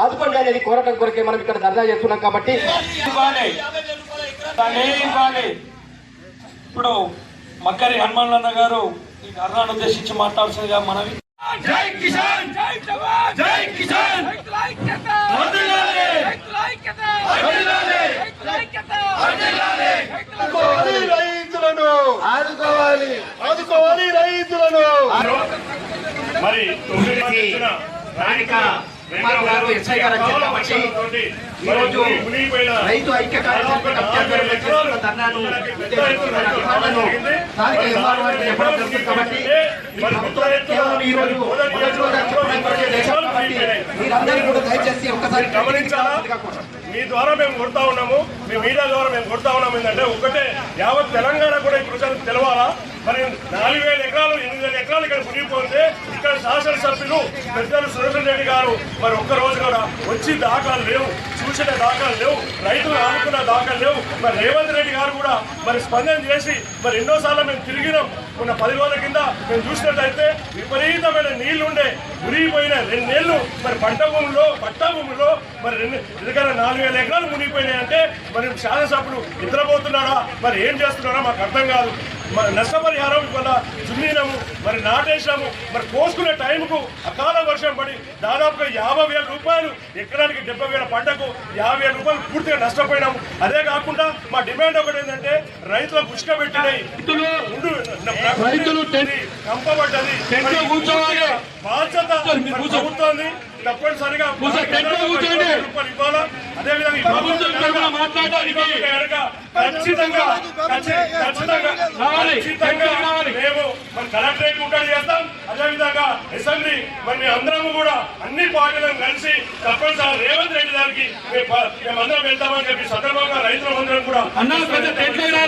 ఆదుకోండి అనేది కోరటం కొరకే మనం ఇక్కడ ధర్నా చేస్తున్నాం కాబట్టి. ఇప్పుడు మక్కరి హనుమాన్లన్న గారు ఈ ధర్నాను ఉద్దేశించి మాట్లాడాల్సిందిగా మనవి. జై కిసాన్! జై జవాన్! జై కిసాన్! ఆదుకోవాలి రైతులను! ఆదుకోవాలి. ఆదుకోవాలి రైతులను! మరి స్థానిక కుమార్ గారు ఎస్ఐ గారు వచ్చారు కాబట్టి ఈరోజు రైతు ఐక్య ధర్నాను స్థానిక ఎంఆర్ఓ చెప్పడం జరుగుతుంది కాబట్టి ఈ రోజు మొదటి రోజు చెప్పడం దేశం మీరందరూ కూడా దయచేసి ఒక్కసారి గమనించాలా మీ ద్వారా మేము కొడతా ఉన్నాము. మీ మీడియా ద్వారా మేము కొడతా ఉన్నాము. ఏంటంటే ఒకటే యావత్ తెలంగాణ కూడా ఈ ప్రజలకు తెలవాలా? మరి నాలుగు వేల ఎకరాలు ఎనిమిది వేల ఎకరాలు ఇక్కడ మునిగిపోతే ఇక్కడ శాసనసభ్యులు పెద్దలు సురేషన్ రెడ్డి గారు మరి ఒక్క రోజు కూడా వచ్చి దాఖలు లేవు. చూసిన దాఖలు లేవు. రైతులు ఆదుకున్న దాఖలు లేవు. మరి రేవంత్ రెడ్డి గారు కూడా మరి స్పందన చేసి మరి ఎన్నోసార్లు మేము తిరిగినాం. మొన్న పది రోజుల కింద మేము చూసినట్టయితే విపరీతమైన నీళ్ళుండే. మునిగిపోయిన రెండేళ్ళు మరి పంట భూముల్లో పట్ట భూముల్లో మరి రెండు ఎందుకంటే నాలుగు వేల ఎకరాలు మునిగిపోయినాయి అంటే మరి శాసనసభ్యులు నిద్రపోతున్నారా మరి ఏం చేస్తున్నారా మాకు అర్థం కాదు. మరి నష్టపరిహారం ఇవాళ చున్నీనము మరి నాటేసాము మరి కోసుకునే టైంకు అకాల వర్షం పడి దాదాపుగా యాభై వేల రూపాయలు ఎకరానికి డెబ్బై వేల పంటకు యాభై వేల రూపాయలు పూర్తిగా నష్టపోయినాము. అదే కాకుండా మా డిమాండ్ ఒకటి ఏంటంటే రైతులకు ఉష్క పెట్టినాయి. రైతులు కంపబడ్డది టెంట్లో కూర్చోవాలి. బాధ్యత ప్రభుత్వాన్ని తప్పనిసరిగా రూపాయలు ఇవ్వాలా? అదేవిధంగా మాట్లాడడానికి ఖచ్చితంగా. మేము మన కలెక్టరేట్ చేస్తాం. అదేవిధంగా అసెంబ్లీ మరి మేము అందరము కూడా అన్ని పార్టీలను కలిసి తప్పనిసరిగా రేవంత్ రెడ్డి గారికి మేమందరం వెళ్తామని చెప్పి సందర్భంగా రైతులందరం కూడా